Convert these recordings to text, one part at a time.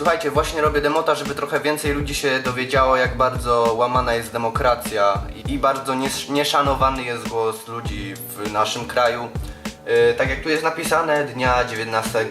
Słuchajcie, właśnie robię demota, żeby trochę więcej ludzi się dowiedziało, jak bardzo łamana jest demokracja i, bardzo nies- nieszanowany jest głos ludzi w naszym kraju. Yy, tak jak tu jest napisane, dnia 19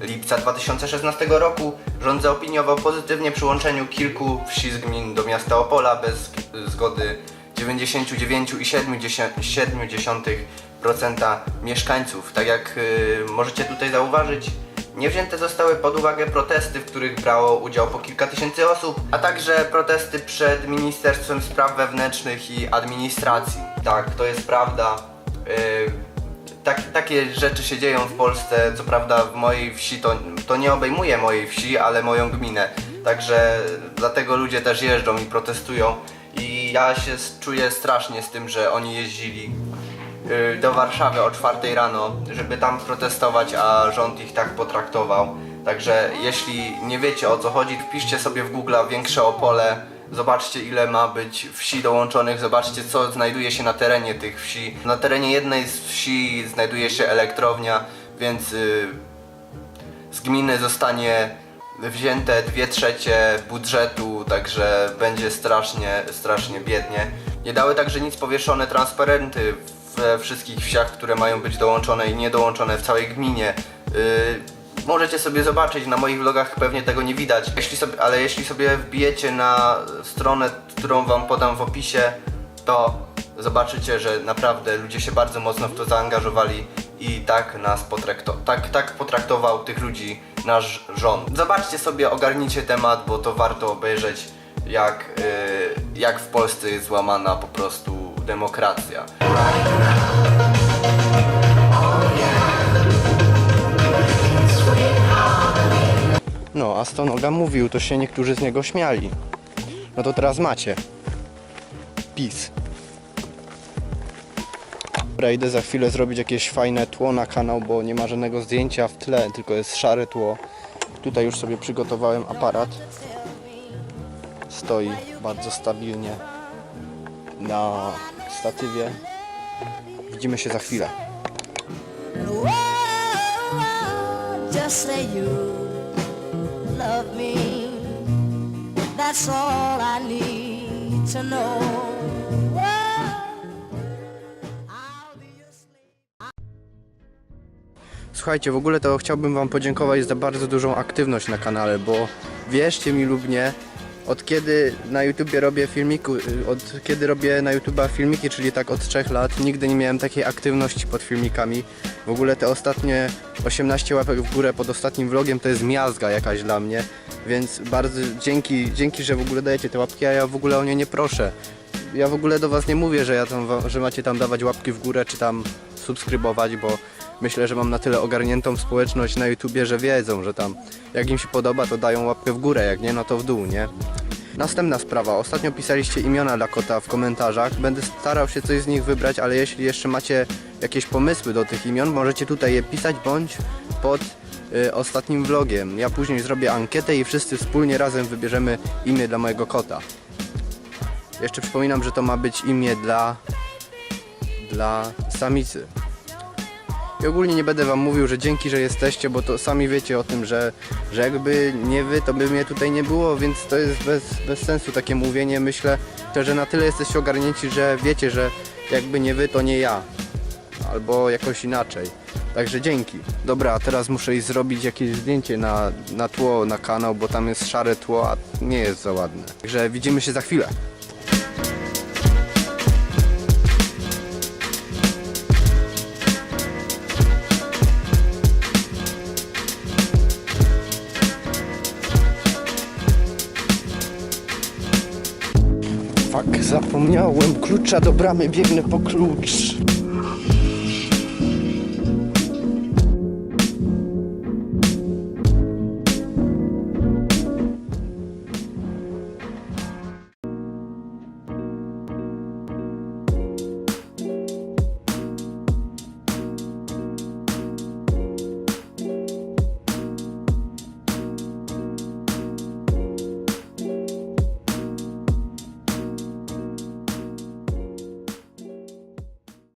lipca 2016 roku rząd zaopiniował pozytywnie przyłączeniu kilku wsi z gmin do miasta Opola bez zgody 99,7% mieszkańców. Tak jak y, możecie tutaj zauważyć, nie wzięte zostały pod uwagę protesty, w których brało udział po kilka tysięcy osób, a także protesty przed Ministerstwem Spraw Wewnętrznych i Administracji. Tak, to jest prawda. Y, tak, takie rzeczy się dzieją w Polsce. Co prawda w mojej wsi to, to nie obejmuje mojej wsi, ale moją gminę. Także dlatego ludzie też jeżdżą i protestują. I ja się czuję strasznie z tym, że oni jeździli do Warszawy o 4 rano, żeby tam protestować, a rząd ich tak potraktował. Także jeśli nie wiecie o co chodzi, wpiszcie sobie w Google większe Opole, zobaczcie ile ma być wsi dołączonych, zobaczcie co znajduje się na terenie tych wsi. Na terenie jednej z wsi znajduje się elektrownia, więc y, z gminy zostanie wzięte 2 trzecie budżetu, także będzie strasznie, strasznie biednie. Nie dały także nic powieszone transparenty we wszystkich wsiach, które mają być dołączone i niedołączone w całej gminie. Yy, możecie sobie zobaczyć, na moich vlogach pewnie tego nie widać, jeśli sobie, ale jeśli sobie wbijecie na stronę, którą wam podam w opisie, to zobaczycie, że naprawdę ludzie się bardzo mocno w to zaangażowali i tak nas potrakto tak, tak potraktował tych ludzi nasz rząd. Zobaczcie sobie, ogarnijcie temat, bo to warto obejrzeć, jak, y, jak w Polsce jest złamana po prostu demokracja. No, a Stonoga mówił, to się niektórzy z niego śmiali. No to teraz macie. PiS. Dobra, idę za chwilę zrobić jakieś fajne tło na kanał, bo nie ma żadnego zdjęcia w tle, tylko jest szare tło. Tutaj już sobie przygotowałem aparat. Stoi bardzo stabilnie na statywie. Widzimy się za chwilę. Słuchajcie, w ogóle to chciałbym Wam podziękować za bardzo dużą aktywność na kanale, bo wierzcie mi lub nie, od kiedy na YouTubie robię filmiku, od kiedy robię na YouTube'a filmiki, czyli tak od 3 lat, nigdy nie miałem takiej aktywności pod filmikami. W ogóle te ostatnie 18 łapek w górę pod ostatnim vlogiem to jest miazga jakaś dla mnie, więc bardzo dzięki, dzięki, że w ogóle dajecie te łapki, a ja w ogóle o nie nie proszę. Ja w ogóle do Was nie mówię, że, ja tam, że macie tam dawać łapki w górę, czy tam subskrybować, bo myślę, że mam na tyle ogarniętą społeczność na YouTubie, że wiedzą, że tam jak im się podoba, to dają łapkę w górę, jak nie, no to w dół, nie? Następna sprawa. Ostatnio pisaliście imiona dla kota w komentarzach. Będę starał się coś z nich wybrać, ale jeśli jeszcze macie jakieś pomysły do tych imion, możecie tutaj je pisać bądź pod y, ostatnim vlogiem. Ja później zrobię ankietę i wszyscy wspólnie razem wybierzemy imię dla mojego kota. Jeszcze przypominam, że to ma być imię dla dla samicy. I ogólnie nie będę wam mówił, że dzięki, że jesteście, bo to sami wiecie o tym, że, że jakby nie wy, to by mnie tutaj nie było, więc to jest bez, bez sensu takie mówienie. Myślę, że na tyle jesteście ogarnięci, że wiecie, że jakby nie wy, to nie ja. Albo jakoś inaczej. Także dzięki. Dobra, a teraz muszę iść zrobić jakieś zdjęcie na, na tło, na kanał, bo tam jest szare tło, a nie jest za ładne. Także widzimy się za chwilę. Zapomniałem klucza do bramy, biegnę po klucz.